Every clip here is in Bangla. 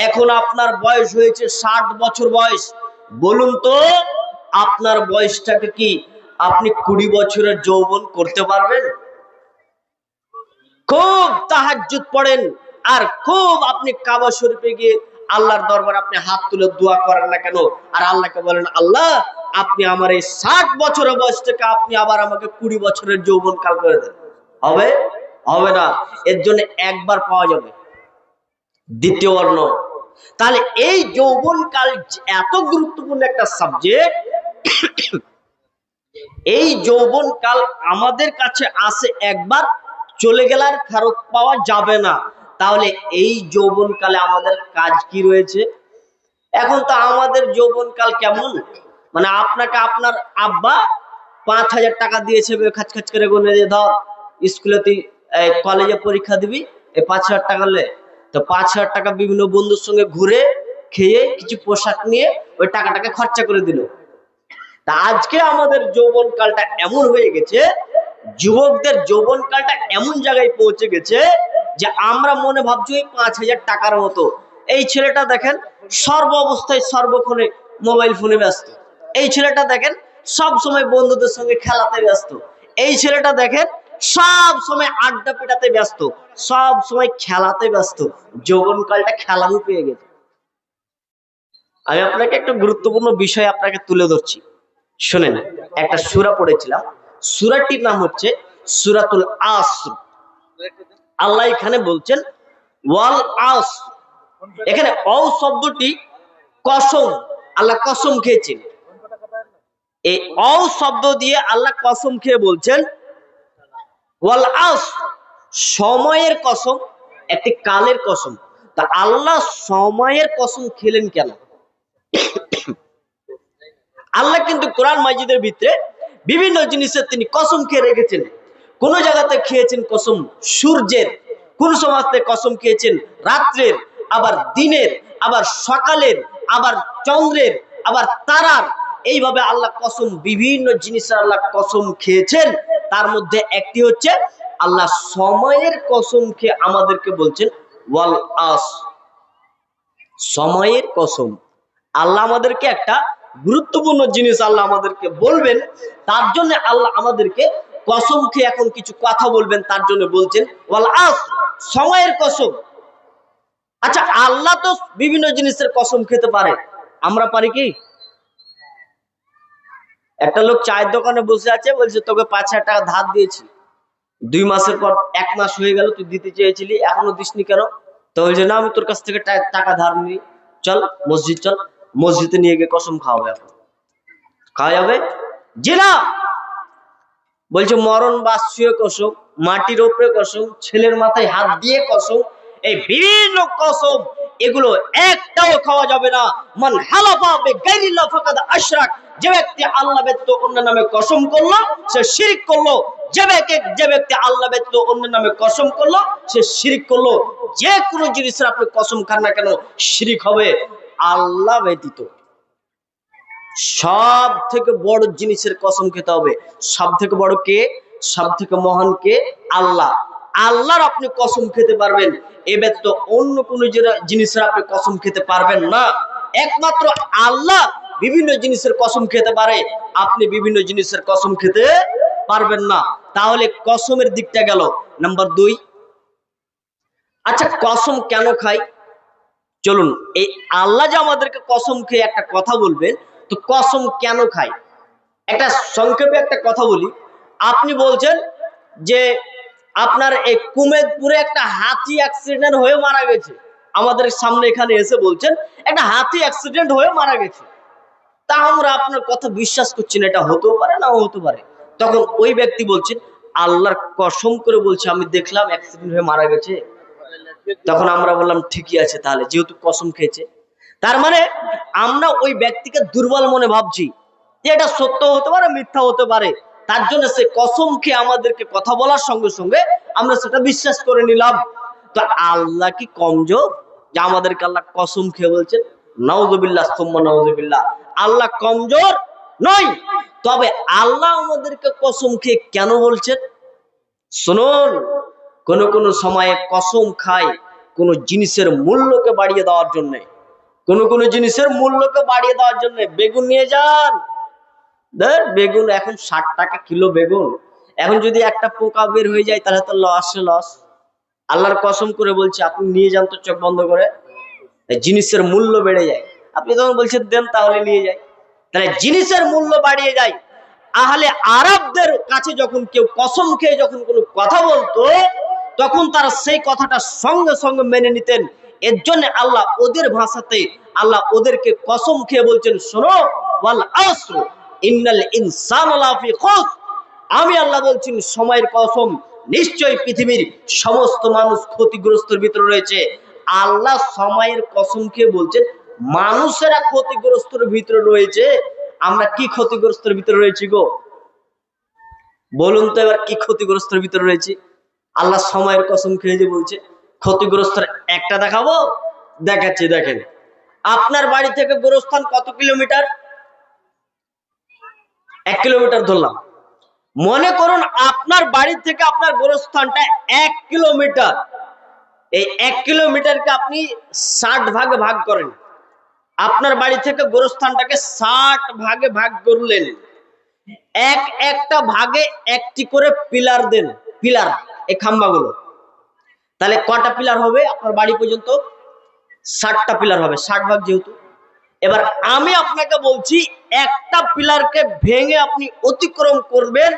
এখন আপনার বয়স হয়েছে ষাট বছর বয়স। বলুন তো, আপনার বয়সটাকে কি আপনি কুড়ি বছরের যৌবন করতে পারবেন? খুব তাহাজ্জুদ পড়েন আর খুব আপনি কাবা শরীফে গিয়ে আল্লাহর দরবার আপনি হাত তুলে দোয়া করেন না কেন? আর আল্লাহকে বলেন, আল্লাহ, আপনি আমার এই ষাট বছরের বয়স থেকে আপনি আবার আমাকে কুড়ি বছরের যৌবন কাল করে দেন। হবে? হবে না। এর জন্য একবার পাওয়া যাবে। দ্বিতীয় অর্ণ তাহলে এই যৌবন কাল এত গুরুত্বপূর্ণ একটা সাবজেক্ট এই যৌবন কাল আমাদের কাছে আসে একবার, চলে গেলে আর ফেরত পাওয়া যাবে না। তাহলে এই যৌবন কালে আমাদের কাজ কি রয়েছে? এখন তো আমাদের যৌবন কাল কেমন? মানে আপনাকে আপনার আব্বা পাঁচ হাজার টাকা দিয়েছে খাচ খাচ করে গুনে যে, ধর স্কুলে তুই কলেজে পরীক্ষা দিবি, এই পাঁচ হাজার টাকা তো পাঁচ হাজার টাকা বিভিন্ন বন্ধুর সঙ্গে ঘুরে খেয়ে কিছু পোশাক নিয়ে ওই টাকাটাকে খরচা করে দিল। তা আজকে আমাদের যৌবন কালটা এমন হয়ে গেছে, যুবকদের যৌবন কালটা এমন জায়গায় পৌঁছে গেছে যে আমরা মনে ভাবছি ওই পাঁচ হাজার টাকার মতো। এই ছেলেটা দেখেন সর্ব অবস্থায় সর্বক্ষণে মোবাইল ফোনে ব্যস্ত। এই ছেলেটা দেখেন সব সময় বন্ধুদের সঙ্গে খেলাতে ব্যস্ত। এই ছেলেটা দেখেন সব সময় আড্ডা পেটাতে ব্যস্ত, সব সময় খেলাতে ব্যস্ত। যৌবন কালটা খেলামু পেয়ে গেছে। আমি আপনাকে একটা গুরুত্বপূর্ণ বিষয় আপনাকে তুলে ধরছি। শোনেন, একটা সুরা পড়েছিলাম। সুরাটির নাম হচ্ছে সুরাতুল আসর। আল্লাহ এখানে বলছেন, ওয়াল আস এখানে অ শব্দটি কসম, আল্লাহ কসম খেয়েছেন। এই অ শব্দ দিয়ে আল্লাহ কসম খেয়ে বলছেন ওয়াল আস সময়ের কসম, একটি কালের কসম। তা আল্লাহ সময়ের কসম খেলেন কেন? আল্লাহ কিন্তু কোরআন মাজিদের ভিতরে বিভিন্ন জিনিসের তিনি কসম খেয়ে রেখেছেন। কোন জায়গাতে খেয়েছেন কসম সূর্যের, কোন সমাজতে কসম খেয়েছেন রাত্রের, আবার দিনের, আবার সকালের, আবার চন্দ্রের, আবার তারার এইভাবে আল্লাহ কসম বিভিন্ন জিনিসের আল্লাহ কসম খেয়েছেন। তার মধ্যে একটি হচ্ছে, আল্লাহ সময়ের কসম খেয়ে আমাদেরকে বলছেন, ওয়াল আস। সময়ের কসম। আল্লাহ আমাদেরকে একটা গুরুত্বপূর্ণ জিনিস আল্লাহ আমাদেরকে বলবেন, তার জন্য আল্লাহ আমাদেরকে কসম খেয়ে এখন কিছু কথা বলবেন, তার জন্য বলছেন, ওয়াল আস, সময়ের কসম। আচ্ছা আল্লাহ তো বিভিন্ন জিনিসের কসম খেতে পারে। আমরা পারি কি? একটা লোক চায়ের দোকানে বসে আছে, বলছে, তোকে পাঁচ হাজার টাকা ধার দিয়েছি। দুই মাসের পর এক মাস হয়ে গেল, তুই দিতে চেয়েছিলি, এখনও দিসনি কেন? তো বলছে, না, আমি তোর কাছ থেকে টাকা ধার নিই। চল, মসজিদ চল, মসজিদে নিয়ে গিয়ে কসম খাওয়াবে এখন। খাওয়া যাবে? জি না! বলছে, মরণ বাসুয়ে কসম, মাটির ওপরে কসম, ছেলের মাথায় হাত দিয়ে কসম, এই বিভিন্ন কসম, এগুলো একটাও খাওয়া যাবে না। মান হালাফা বে গাইরিল্লাহ ফাকাদ আশরাক যে ব্যক্তি আল্লাহ ব্যতীত অন্য নামে কসম করল, সে শিরিক করল। যে ব্যক্তি যে ব্যক্তি আল্লাহ ব্যতীত অন্য নামে কসম করল, সে শিরিক করল। যে কোনো জিনিসের আপনি কসম খান না কেন, শিরিক হবে আল্লাহ ব্যতীত। সব থেকে বড় জিনিসের কসম খেতে হবে। সব থেকে বড় কে? সব থেকে মহান কে? আল্লাহ। আল্লাহর আপনি কসম খেতে পারবেন। এ ব্যতীত অন্য কোনো জিনিসের আপনি কসম খেতে পারবেন না। একমাত্র আল্লাহ বিভিন্ন জিনিসের কসম খেতে পারে, আপনি বিভিন্ন জিনিসের কসম খেতে পারবেন না। তাহলে কসমের দিকটা গেল। নাম্বার দুই আচ্ছা কসম কেন খাই? চলুন, এই আল্লাহ যে আমাদেরকে কসম খেয়ে একটা কথা বলবেন, তো কসম কেন খাই? একটা সংক্ষেপে একটা কথা বলি। আপনি বলছেন যে আপনার এই কুমেদপুরে একটা হাতি অ্যাক্সিডেন্ট হয়ে মারা গেছে। আমাদের সামনে এখানে এসে বলছেন, একটা হাতি অ্যাক্সিডেন্ট হয়ে মারা গেছে। তা আমরা আপনার কথা বিশ্বাস করছি না, এটা হতেও পারে, নাও হতে পারে। তখন ওই ব্যক্তি বলছেন আল্লাহর কসম করে বলছে, আমি দেখলাম অ্যাক্সিডেন্ট হয়ে মারা গেছে। তখন আমরা বললাম, ঠিকই আছে তাহলে, যেহেতু কসম খেয়েছে। তার মানে আমরা ওই ব্যক্তিকে দুর্বল মনে ভাবছি যে এটা সত্য হতে পারে, মিথ্যা হতে পারে। তার জন্য সে কসম খেয়ে আমাদেরকে কথা বলার সঙ্গে সঙ্গে আমরা সেটা বিশ্বাস করে নিলাম। তো আল্লাহ কি কমজোর? যে আমাদেরকে আল্লাহ কসম খেয়ে বলছেন নওজবিল্লাহ সোম্মা নওজবিল্লাহ আল্লাহ কমজোর নয় তবে আল্লাহ আমাদেরকে কসম খেয়ে কেন বলছেন? শুনুন, কোন কোন সময়ে কসম খায় কোনো জিনিসের মূল্যকে বাড়িয়ে দেওয়ার জন্য। কোন কোন জিনিসের মূল্যকে বাড়িয়ে দেওয়ার জন্য বেগুন নিয়ে যান। দেখ বেগুন এখন ষাট টাকা কিলো বেগুন। এখন যদি একটা পোকা বের হয়ে যায়, তাহলে তো লস লস আল্লাহর কসম করে বলছে, আপনি নিয়ে যান তো চোখ বন্ধ করে। জিনিসের মূল্য বেড়ে যায়। আপনি তখন বলছেন, দেন তাহলে নিয়ে যাই। তাহলে জিনিসের মূল্য বাড়িয়ে যায়। আহলে আরবদের কাছে যখন কেউ কসম খেয়ে যখন কোনো কথা বলতো, তখন তারা সেই কথাটা সঙ্গে সঙ্গে মেনে নিতেন। এর জন্য আল্লাহ ওদের ভাষাতে, আল্লাহ ওদেরকে কসম খেয়ে বলছেন, শোনো, ওয়াল আসর, ইন্নাল ইনসানা আমি আল্লাহ বলছেন সময়ের কসম, নিশ্চয়ই পৃথিবীর সমস্ত মানুষ ক্ষতিগ্রস্তের ভিতরে রয়েছে। আল্লাহ সময়ের কসম খেয়ে বলছেন মানুষেরা ক্ষতিগ্রস্তর ভিতরে রয়েছে, আমরা কি ক্ষতিগ্রস্তর ভিতরে রয়েছি গো? বলুন তো এবার কি ক্ষতিগ্রস্তর ভিতরে রয়েছে? আল্লাহ সময়ের কসম খেয়ে যে বলছে, ক্ষতিগ্রস্তের একটা দেখাবো? দেখাচ্ছি, দেখেন। আপনার বাড়ি থেকে গোরস্থান কত কিলোমিটার? এক কিলোমিটার ধরলাম। মনে করুন আপনার বাড়ি থেকে আপনার গোরস্থানটা এক কিলোমিটার। এই এক কিলোমিটারকে আপনি ষাট ভাগে ভাগ করেন। আপনার বাড়ি থেকে গোরস্থানটাকে ষাট ভাগে ভাগ করলেন এক একটা ভাগে একটি করে পিলার দেন, পিলার, এই খাম্বাগুলো। তাহলে কটা পিলার হবে? আপনার বাড়ি পর্যন্ত ষাটটা পিলার হবে, ষাট ভাগ যেহেতু। এবার আমি আপনাকে বলছি, একটা পিলারকে ভেঙে আপনি অতিক্রম করবেন,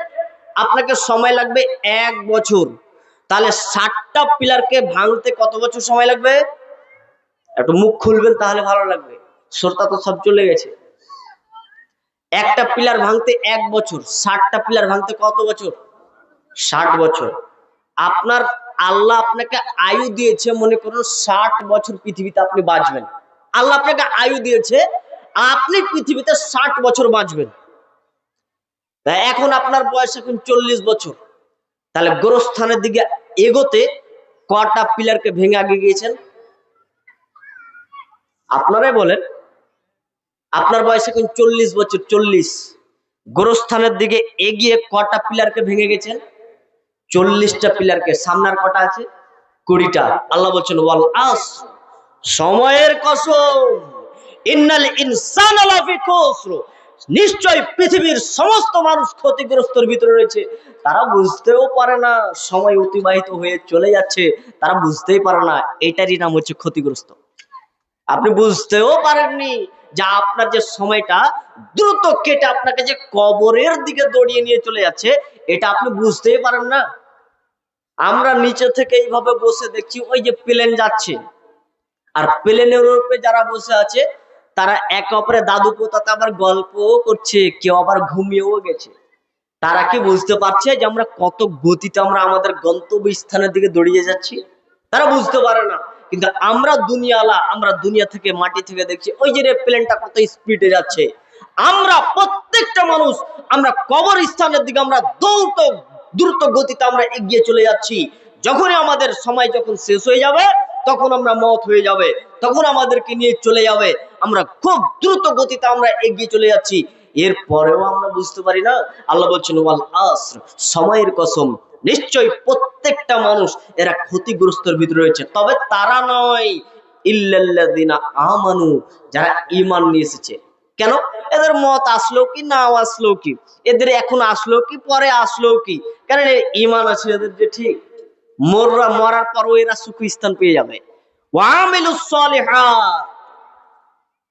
আপনাকে সময় লাগবে এক বছর। তাহলে ষাটটা পিলারকে ভাঙতে কত বছর সময় লাগবে? একটু মুখ খুলবেন তাহলে ভালো লাগবে। শ্রোতা তো সব চলে গেছে। একটা পিলার ভাঙতে এক বছর, ষাটটা পিলার ভাঙতে কত বছর? ষাট বছর। আপনার আল্লাহ আপনাকে আয়ু দিয়েছে, মনে করুন ষাট বছর পৃথিবীতে আপনি বাঁচবেন। আল্লাহ আপনাকে আয়ু দিয়েছে, আপনি পৃথিবীতে ষাট বছর বাঁচবেন। এখন আপনার বয়স এখন চল্লিশ বছর। তাহলে গোরস্থানের দিকে এগোতে কটা পিলারকে ভেঙে আগে গিয়েছেন? আপনারাই বলেন। আপনার বয়স এখন চল্লিশ বছর, চল্লিশ। গোরস্থানের দিকে এগিয়ে কটা পিলারকে ভেঙে গেছেন? চল্লিশটা পিলারকে। সামনের কটা আছে? কুড়িটা। আল্লাহ বলছেন, ওয়াল আস, সময়ের কসম, ইন্নাল ইনসান নিশ্চয় পৃথিবীর সমস্ত মানুষ ক্ষতিগ্রস্তর ভিতরে রয়েছে। তারা বুঝতেও পারে না, সময় অতিবাহিত হয়ে চলে যাচ্ছে। তারা বুঝতেই পারে না, এটারই নাম হচ্ছে ক্ষতিগ্রস্ত। আপনি বুঝতেও পারেননি যে আপনার যে সময়টা দ্রুত কেটে আপনাকে যে কবরের দিকে দড়িয়ে নিয়ে চলে যাচ্ছে, এটা আপনি বুঝতেই পারেন না। আমরা নিচে থেকে এইভাবে বসে দেখছি, ওই যে প্লেন যাচ্ছে। আর প্লেনের উপরে যারা বসে আছে, তারা এক অপরে দাদু পোতাতে আবার গল্পও করছে, কেউ আবার ঘুমিয়েও গেছে। তারা কি বুঝতে পারছে যে আমরা কত গতিতে আমরা আমাদের গন্তব্য স্থানের দিকে দৌড়িয়ে যাচ্ছি? তারা বুঝতে পারে না। কিন্তু আমরা দুনিয়ালা, আমরা দুনিয়া থেকে মাটি থেকে দেখছি, ওই যে রে প্লেনটা কত স্পিডে যাচ্ছে। আমরা প্রত্যেকটা মানুষ, আমরা কবর স্থানের দিকে আমরা দৌড় দ্রুত গতিতে আমরা এগিয়ে চলে যাচ্ছি। যখনই আমাদের সময় যখন শেষ হয়ে যাবে, তখন আমরা মত হয়ে যাবে, তখন আমাদেরকে নিয়ে চলে যাবে। আমরা খুব দ্রুত গতিতে আমরা এগিয়ে চলে যাচ্ছি। এর পরেও আমরা বুঝতে পারি না। আল্লাহ বলছেন, ওয়াল আসর, সময়ের কসম। নিশ্চয়ই প্রত্যেকটা মানুষ এরা ক্ষতিগ্রস্তর ভিতরে রয়েছে। তবে তারা নয়, ইল্লাল্লাযিনা আমানু, যারা ঈমান নিয়ে এসেছে। কেন? এদের মত আসলো কি না আসলো কি? এদের এখন আসলো কি, পরে আসলো কি? কারণ ঈমান আছে এদের যে ঠিক? মররা মরার পরও এরা সুখ স্থান পেয়ে যাবে।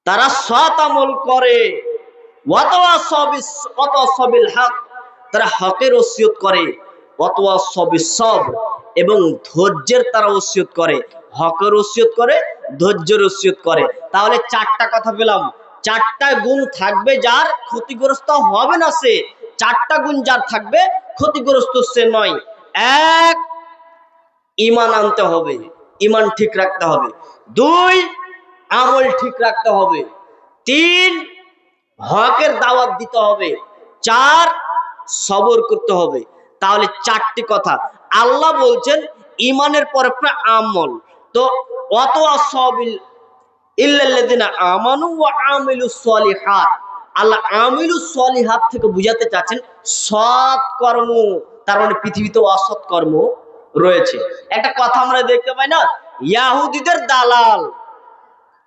তারা সৎ আমল করে। তারা হকের ওসিয়ত করে। ওয়াতাওয়াসাবিস সবর এবং ধৈর্যের তারা ওসিয়ত করে, হকের ওসিয়ত করে, ধৈর্যের ওসিয়ত করে। তাহলে চারটা কথা পেলাম। চারটা গুণ থাকবে যার ক্ষতিগ্রস্ত হবে না সে। চারটা গুণ যার থাকবে, ক্ষতিগ্রস্ত সে নয়। এক, ইমান আনতে হবে। ইমান ঠিক রাখতে হবে। দুই, আমল ঠিক রাখতে হবে। তিন, হকের দাওয়াত দিতে হবে। চার, সবর করতে হবে। তাহলে চারটি কথা। আল্লাহ বলছেন ইমানের পরে পরে আমল। তো অত আমানু আল্লাহ থেকে বুঝাতে চাচ্ছেন তার মানে পৃথিবীতে রয়েছে। একটা কথা আমরা দেখতে পাই না, ইয়াহুদিদের দালাল।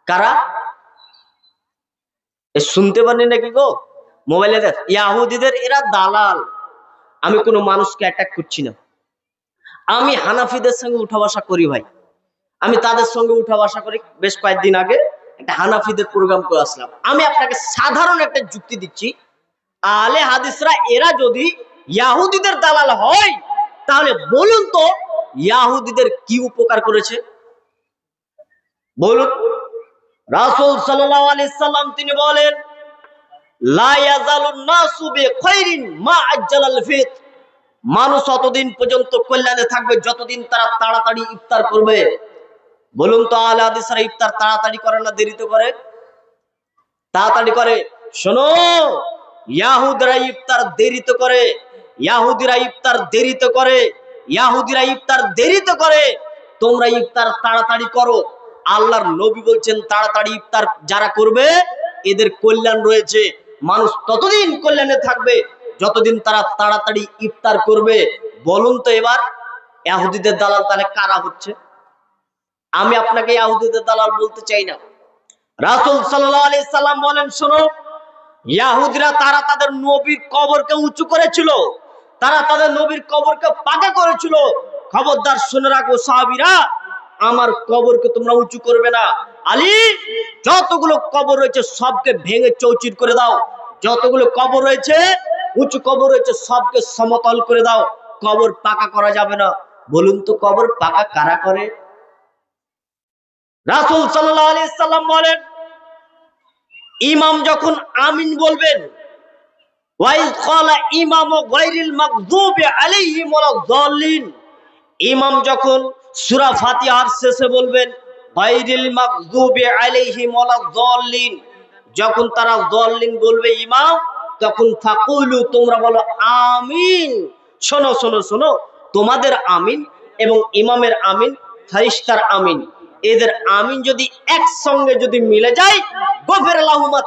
কারা? শুনতে পারেন নাকি গো? মোবাইলে ইয়াহুদিদের এরা দালাল। আমি কোনো মানুষকে অ্যাটাক করছি না। আমি হানাফিদের সঙ্গে উঠা বসা করি ভাই। আমি তাদের সঙ্গে উঠা বসা করি। বেশ কয়েকদিন আগে একটা হানাফিদের প্রোগ্রাম করে আসলাম। আমি আপনাকে সাধারণ একটা যুক্তি দিচ্ছি। আলে হাদিসরা, এরা যদি ইয়াহুদিদের দালাল হয়, তাহলে বলুন তো ইয়াহুদিদের কি উপকার করেছে? বলুন। রাসূল সাল্লাম তিনি বলেন মানুষ অতদিন পর্যন্ত কল্যাণে থাকবে, যতদিন তারা তাড়াতাড়ি ইফতার করবে। বলুন তো আলে হাদিসরা ইফতার তাড়াতাড়ি করে না দেরিতে করে? তাড়াতাড়ি করে। শোনো, ইয়াহুদরা ইফতার দেরিতে করে, ইয়াহুদিরা ইফতার দেরিতে করে, ইয়াহুদিরা ইফতার দেরিতে করে। তোমরা ইফতার তাড়াতাড়ি করো। আল্লাহর নবী বলছেন, তাড়াতাড়ি ইফতার যারা করবে, এদের কল্যাণ রয়েছে। মানুষ ততদিন কল্যাণে থাকবে, যতদিন তারা তাড়াতাড়ি ইফতার করবে। বলুন তো এবার, ইয়াহুদিদের দালাল তাহলে কারা হচ্ছে? আমি আপনাকে ইয়াহুদিদের দালাল বলতে চাই না। রাসূল সাল্লাম বলেন, শোনো, ইয়াহুদিরা তারা তাদের নবীর কবরকে উঁচু করেছিল, তারা তাদের নবীর কবরকে পাকা করেছিল। খবরদার শুনে রাখো, সাহাবীরা আমার কবরকে তোমরা উঁচু করবে না। আলী, যতগুলো কবর রয়েছে, সবকে ভেঙে চৌচির করে দাও। যতগুলো কবর রয়েছে, উঁচু কবর রয়েছে, সবকে সমতল করে দাও। কবর পাকা করা যাবে না। বলুন তো, কবর পাকা কারা করে? রাসূল সাল্লাল্লাহু আলাইহি সাল্লাম বলেন, ইমাম যখন আমিন বলবেন ইমাম যখন সূরা ফাতিহার শেষে বলবেন গায়রিল মাগদুবি আলাইহিম ওয়ালাদ-দাল্লিন যখন তারা দল্লিন বলবে, ইমাম? তখন ফাকুলু, তোমরা বলো, আমিন। শোনো শোনো শোনো, তোমাদের আমিন এবং ইমামের আমিন ফারিস্তার আমিন। এদের আমিন যদি একসঙ্গে যদি মিলে যায় গফির লাহুমা